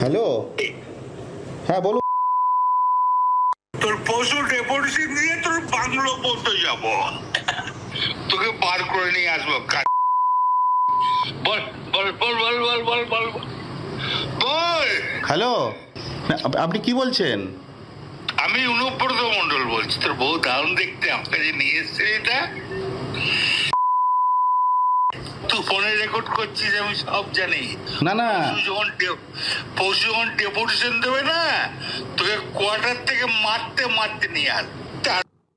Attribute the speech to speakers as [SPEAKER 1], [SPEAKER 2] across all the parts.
[SPEAKER 1] Hello? হ্যাঁ বলুন।
[SPEAKER 2] তোর পশু ডেপুটেশন দিয়ে তোর বাংলো পড়তে যাব। তোকে বার করে নিয়ে আসব বল বল বল বল বল বল বল বল। বল!
[SPEAKER 1] হ্যালো? আপনি কি বলছেন?
[SPEAKER 2] আমি অনুব্রত মন্ডল বলছি তোর বউ দারুণ দেখতে আপনাকে নিয়ে এসছে এটা ফোনে রেকর্ড করছিস আমি সব জানি।
[SPEAKER 1] না না।
[SPEAKER 2] যখন যখন ডেপুটেশন দেবে না তোকে কোয়ার্টার থেকে মারতে মারতে নিয়ে আস।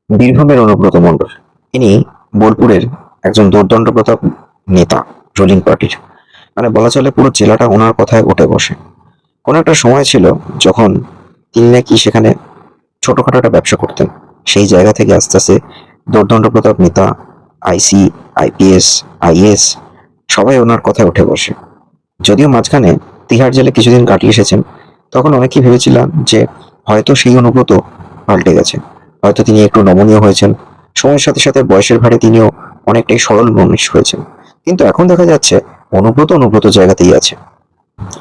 [SPEAKER 3] বীরভূমের অনুব্রত মণ্ডল। ইনি বোলপুরের একজন দুর্দণ্ড প্রতাপ নেতা রুলিং পার্টির মানে বলা চলে পুরো জেলাটা ওনার কথায় উঠে বসে। কোনো একটা সময় ছিল যখন তিনি নাকি সেখানে ছোটখাটো একটা ব্যবসা করতেন। সেই জায়গা থেকে আস্তে আস্তে দুর্দণ্ড প্রতাপ নেতা আইসি আইপিএস আইএস সবাই ওনার কথায় উঠে বসে। যদিও মাঝখানে তিহার জেলে কিছুদিন কাটিয়ে এসেছেন, তখন অনেকেই ভেবেছিলাম যে হয়তো সেই অনুব্রত পাল্টে গেছে। হয়তো তিনি একটু নমনীয় হয়েছেন। সময়ের সাথে সাথে বয়সের ভারে তিনিও অনেকটাই সরল মনীষ হয়েছেন। কিন্তু এখন দেখা যাচ্ছে অনুব্রত অনুব্রত জায়গাতেই আছে।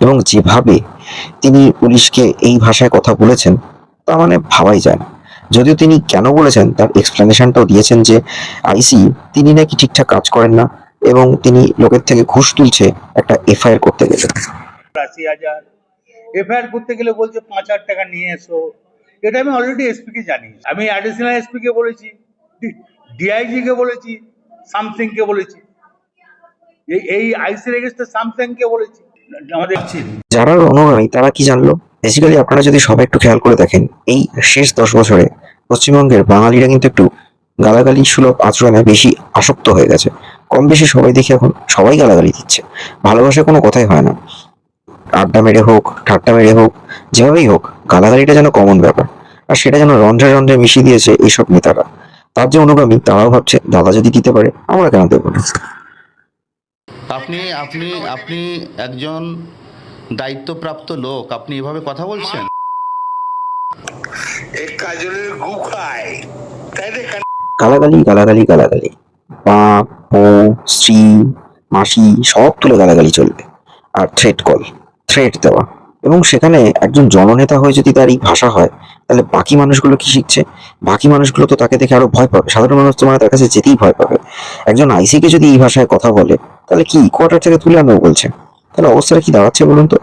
[SPEAKER 3] এবং যেভাবে তিনি পুলিশকে এই ভাষায় কথা বলেছেন, তা মানে ভাবাই যায় না। যদিও তিনি কেন বলেছেন, তার এক্সপ্লেনেশনটাও দিয়েছেন যে আইসি, তিনি নাকি ঠিকঠাক কাজ করেন না এবং তিনি লোকের থেকে ঘুষ তুলছে একটা এফআইআর করতে গেলে।
[SPEAKER 4] আশি হাজার। এফআইআর করতে গেলে বলছে পাঁচ হাজার টাকা নিয়ে এসো। এটা আমি অলরেডি এসপি কে জানি। আমি অ্যাডিশনাল এসপি কে বলেছি ডিআইজি কে বলেছি সামসিং কে বলেছি। এই এই আইসি রেজিস্টার সামসিং কে বলেছি। আমাদের
[SPEAKER 3] যারা অনুগামী তারা কি জানলো? বেসিক্যালি আপনারা যদি সবাই একটু খেয়াল করে দেখেন এই শেষ দশ বছরে পশ্চিমবঙ্গের বাঙালিরা কিন্তু একটু গালাগালি সুলভ আচরণে বেশি আসক্ত হয়ে গেছে। কম বেশি সবাই দেখি এখন সবাই গালাগালি দিচ্ছে। ভালোবাসার কোনো কথাই হয় না। আড্ডা মেরে হোক ঠাট্টা মেরে হোক যেভাবেই হোক গালাগালিটা যেন কমন ব্যাপার। আর সেটা যেন রন্ধ্রে রন্ধ্রে মিশিয়ে দিয়েছে এইসব নেতারা। তার যে অনুগামী তারাও ভাবছে দাদা যদি দিতে পারে আমরা কেন দেবো না?
[SPEAKER 1] আপনি আপনি আপনি একজন দায়িত্বপ্রাপ্ত লোক আপনি এভাবে কথা বলছেন?
[SPEAKER 3] গালাগালি গালাগালি গালাগালি। বাপ বউ, স্ত্রী, মাসি, সব তুলে গালাগালি চলবে। আর থ্রেট কল থ্রেট দেওয়া। এবং সেখানে একজন জননেতা হয়ে যদি তার এই ভাষা হয়, তাহলে বাকি মানুষগুলো কি শিখছে? বাকি মানুষগুলো তো তাকে দেখে আরও ভয় পাবে। সাধারণ মানুষ তো মানে তার কাছে যেতেই ভয় পাবে। একজন আইসিকে যদি এই ভাষায় কথা বলে, তাহলে কি কোয়ার্টার থেকে তুলে আনব বলছে? তাহলে অবস্থাটা কি দাঁড়াচ্ছে বলুন তো?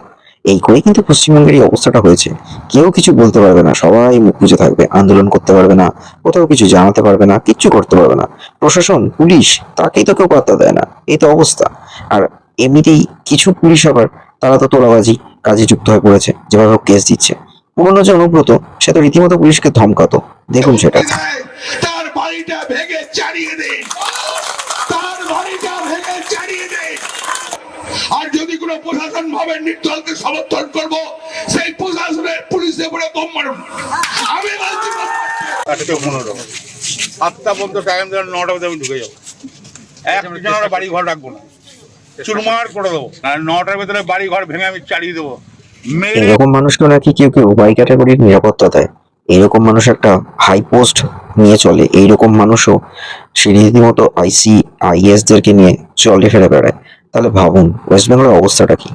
[SPEAKER 3] এই করে কিন্তু পশ্চিমবঙ্গের এই অবস্থাটা হয়েছে। কেউ কিছু বলতে পারবে না, সবাই মুখ বুজে থাকবে, আন্দোলন করতে পারবে না, কোথাও কিছু জানাতে পারবে না, কিচ্ছু করতে পারবে না। প্রশাসন, পুলিশ, তাকেই তো কেউ পাত্তা দেয় না, এই তো অবস্থা। আর এমনিতেই কিছু পুলিশ আবার, তারা তো তোলাবাজি কাজে যুক্ত হয়ে পড়েছে, যেভাবে কেস দিচ্ছে। পুরনো যে অনুব্রত, সে তো রীতিমতো পুলিশকে ধমকাতো। দেখুন সেটা।
[SPEAKER 2] তার বাড়িটা ভেঙে চালিয়ে দে ভাবে নির্দলকে সমর্থন করব সেই প্রশাসনের উপরে বোম মারুন। আমি বলছি
[SPEAKER 5] চারটে পনেরো সাতটা পর্যন্ত টাইম দেওয়ার নটা পর্যন্ত আমি ঢুকে যাব। এক পিছনে আমরা বাড়ি ঘর রাখব না। চুরমার করে দেবো। নটার ভেতরে বাড়ি ঘর ভেঙে আমি চালিয়ে দেবো।
[SPEAKER 3] এরকম মানুষকে নাকি কেউ কেউ ওয়াই ক্যাটাগরির নিরাপত্তা দেয়। এরকম মানুষ একটা হাই পোস্ট নিয়ে চলে। এইরকম মানুষও সে রীতিমতো আইসি আইএস দেরকে নিয়ে চলে ফেরে বেড়ায়। তাহলে ভাবুন ওয়েস্ট বেঙ্গলের অবস্থাটা কি?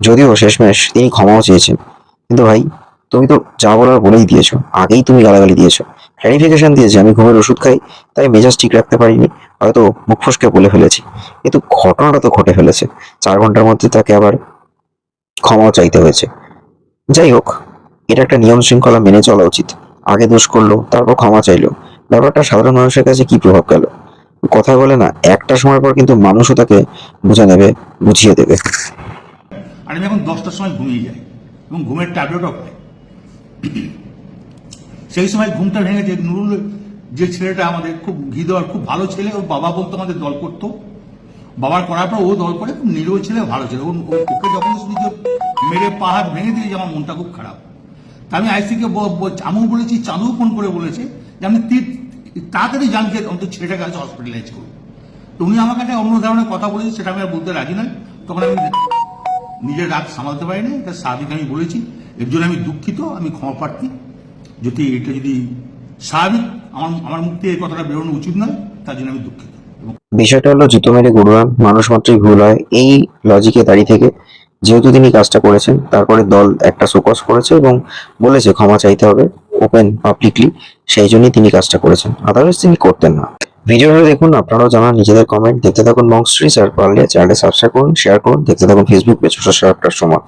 [SPEAKER 3] যদিও শেষমেশ তিনি ক্ষমাও চেয়েছেন। কিন্তু ভাই, তুমি তো যা বলার বলেই দিয়েছ, আগেই তুমি গালাগালি দিয়েছ। ক্লারিফিকেশন দিয়েছে, আমি ঘুমের ওষুধ খাই, তাই মেজাজ ঠিক রাখতে পারিনি, হয়তো মুখ ফসকে বলে ফেলেছি। কিন্তু ঘটনাটা তো ঘটে ফেলেছে, চার ঘণ্টার মধ্যে তাকে আবার ক্ষমাও চাইতে হয়েছে। যাই হোক, এটা একটা নিয়ম শৃঙ্খলা মেনে চলা উচিত। আগে দোষ করল, তারপর ক্ষমা চাইলো। ব্যাপারটা সাধারণ মানুষের কাছে কি প্রভাব গেল? কথা বলে না, একটা সময় পর কিন্তু মানুষও তাকে বুঝে নেবে, বুঝিয়ে দেবে।
[SPEAKER 4] আর আমি এখন দশটার সময় ঘুমিয়ে যাই এবং ঘুমের ট্যাবলেটও খাই। সেই সময় ঘুমটা ভেঙে যে নুরুল, যে ছেলেটা আমাদের খুব ঘি দেওয়ার খুব ভালো ছেলে, ওর বাবা বলতো আমাদের দল করতো। বাবার করার পর ও দল করে, খুব নিরীহ ছেলে, ভালো ছেলে। ওকে যখন শুনি যে মেরে পাহাড় ভেঙে দিয়েছে, আমার মনটা খুব খারাপ। তা আমি আইসিকে আমিও বলেছি, চাঁদু ফোন করে বলেছে যে আমি তি- তাড়াতাড়ি জানকে অন্তত ছেলেটাকে আছে হসপিটালাইজ করব তো উনি আমাকে একটা অন্য ধরনের কথা বলেছে, সেটা আমি আর বলতে রাজি নয় তখন আমি নিজের রাগ সামালতে পারিনি, এটা স্বাভাবিক আমি বলেছি। এর জন্য আমি দুঃখিত, আমি ক্ষমা প্রার্থী। যদি এটা যদি স্বাভাবিক, আমার আমার মুখ থেকে এই কথাটা বেরোনো উচিত নয়, তার জন্য আমি দুঃখিত।
[SPEAKER 3] বিষয়টা হলো জুতো মেরে গুরুরাম, মানুষ মাত্রই ভুল হয়, এই লজিকে দাঁড়িয়ে থেকে যেহেতু তিনি কাজটা করেছেন, তারপরে দল একটা শোকজ করেছে এবং বলেছে, ক্ষমা চাইতে হবে ওপেন পাবলিকলি সেই জন্যই তিনি কাজটা করেছেন। আদারওয়াইজ তিনি করতেন না। ভিডিওটা দেখুন, আপনারাও জানান, নিজেদের কমেন্ট দেখতে থাকুন মংস্ট্রিজ আর পারলে চ্যানেলটা সাবস্ক্রাইব করুন শেয়ার করুন, দেখতে থাকুন ফেসবুক পেজ সোশ্যাল সময়